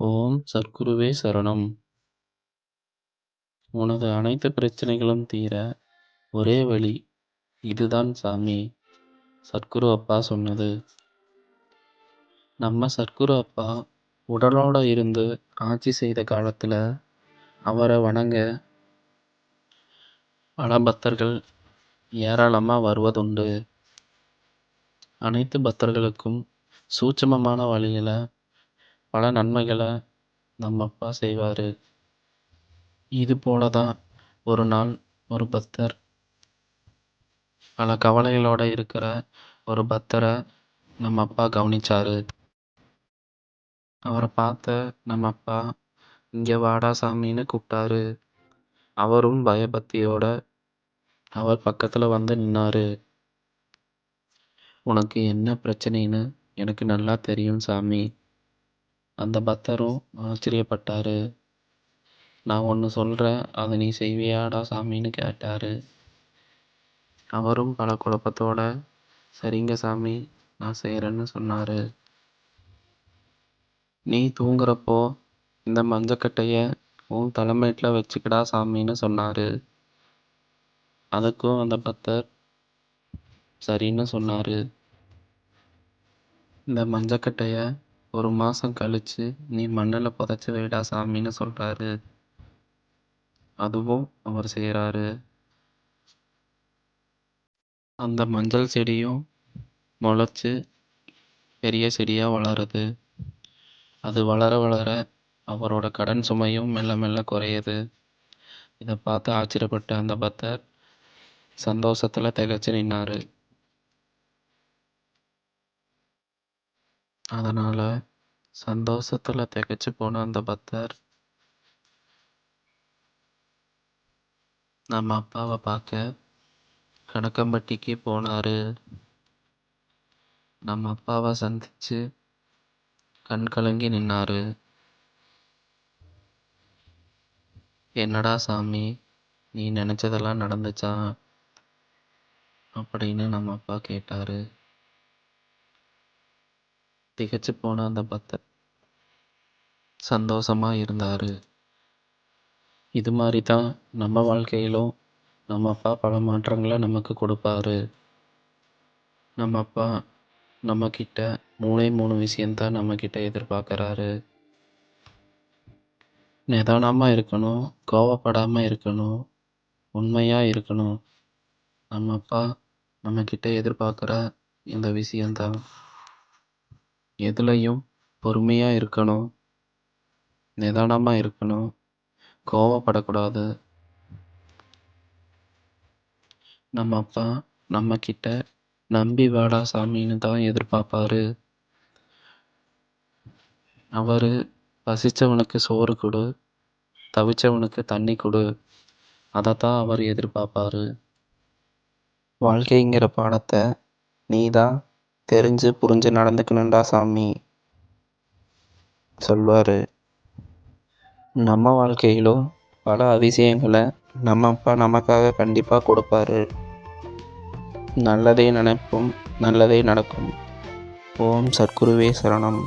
ஓம் சத்குருவே சரணம். உனது அனைத்து பிரச்சனைகளும் தீர ஒரே வழி இதுதான் சாமி சத்குரு அப்பா சொன்னது. நம்ம சத்குரு அப்பா உடலோட இருந்து ஆட்சி செய்த காலத்தில் அவரை வணங்க பல பக்தர்கள் ஏராளமாக வருவதுண்டு. அனைத்து பக்தர்களுக்கும் சூட்சமமான வழியில் பல நன்மைகளை நம்ம அப்பா செய்வார். இது போல தான் ஒரு நாள் ஒரு பக்தர் பல கவலைகளோட இருக்கிற ஒரு பக்தரை நம்ம அப்பா கவனிச்சாரு. அவரை பார்த்த நம்ம அப்பா இங்கே வாடா சாமின்னு கூப்பிட்டாரு. அவரும் பயபக்தியோட அவர் பக்கத்தில் வந்து நின்னார். உனக்கு என்ன பிரச்சனைன்னு எனக்கு நல்லா தெரியும் சாமி. அந்த பக்தரும் ஆச்சரியப்பட்டாரு நான் ஒன்று சொல்கிறேன் அதை நீ செய்வியாடா சாமின்னு கேட்டார். அவரும் பல குழப்பத்தோட சரிங்க சாமி நான் செய்கிறேன்னு சொன்னார். நீ தூங்குறப்போ இந்த மஞ்சக்கட்டையை உன் தலைமையில வச்சுக்கடா சாமின்னு சொன்னார். அதுக்கும் அந்த பக்தர் சரின்னு சொன்னார். இந்த மஞ்சக்கட்டையை ஒரு மாதம் கழிச்சு நீ மண்ணில் புதைச்சி வைடா சாமின்னு சொல்கிறாரு அதுவும் அவர் செய்கிறாரு அந்த மஞ்சள் செடியும் முளச்சி பெரிய செடியாக வளருது. அது வளர வளர அவரோட கடன் சுமையும் மெல்ல மெல்ல குறையுது. இதை பார்த்து ஆச்சரியப்பட்ட அந்த பக்தர் சந்தோஷத்தில் திகைச்சு நின்னாரு. அதனால சந்தோஷத்துல திகைச்சு போன அந்த பக்தர் நம்ம அப்பாவை பார்க்க கணக்கம்பட்டிக்கு போனாரு. நம்ம அப்பாவை சந்திச்சு கண் கலங்கி நின்னாரு. என்னடா சாமி நீ நினைச்சதெல்லாம் நடந்துச்சா? அப்படின்னு நம்ம அப்பா கேட்டாரு. திகைச்சு போன அந்த பக்தர். சந்தோஷமா இருந்தாரு. இது மாதிரி தான் நம்ம வாழ்க்கையிலும் நம்ம அப்பா பல மாற்றங்களை நமக்கு கொடுப்பாரு. நம்ம அப்பா நம்ம மூணே மூணு விஷயந்தான் நம்ம கிட்ட நிதானமாக இருக்கணும் கோவப்படாமல் இருக்கணும் உண்மையாக இருக்கணும். நம்ம அப்பா நம்ம எதிர்பார்க்குற இந்த விஷயந்தான் எதுலையும் பொறுமையாக இருக்கணும். நிதானமாக இருக்கணும். கோவப்படக்கூடாது. நம்ம அப்பா நம்ம கிட்ட நம்பி வாடா சாமின்னு தான் எதிர்பார்ப்பாரு. அவர் பசித்தவனுக்கு சோறு கொடு. தவிச்சவனுக்கு தண்ணி கொடு. அதைத்தான் அவர் எதிர்பார்ப்பாரு. வாழ்க்கைங்கிற பாடத்தை நீ தான் தெரிஞ்சு புரிஞ்சு நடந்துக்கணும்டா சாமி. சொல்வார். நம்ம வாழ்க்கையிலும் பல அதிசயங்களை நம்ம அப்பா நமக்காக கண்டிப்பாக கொடுப்பாரு. நல்லதே நினைப்போம் நல்லதே நடக்கும். ஓம் சத்குருவே சரணம்.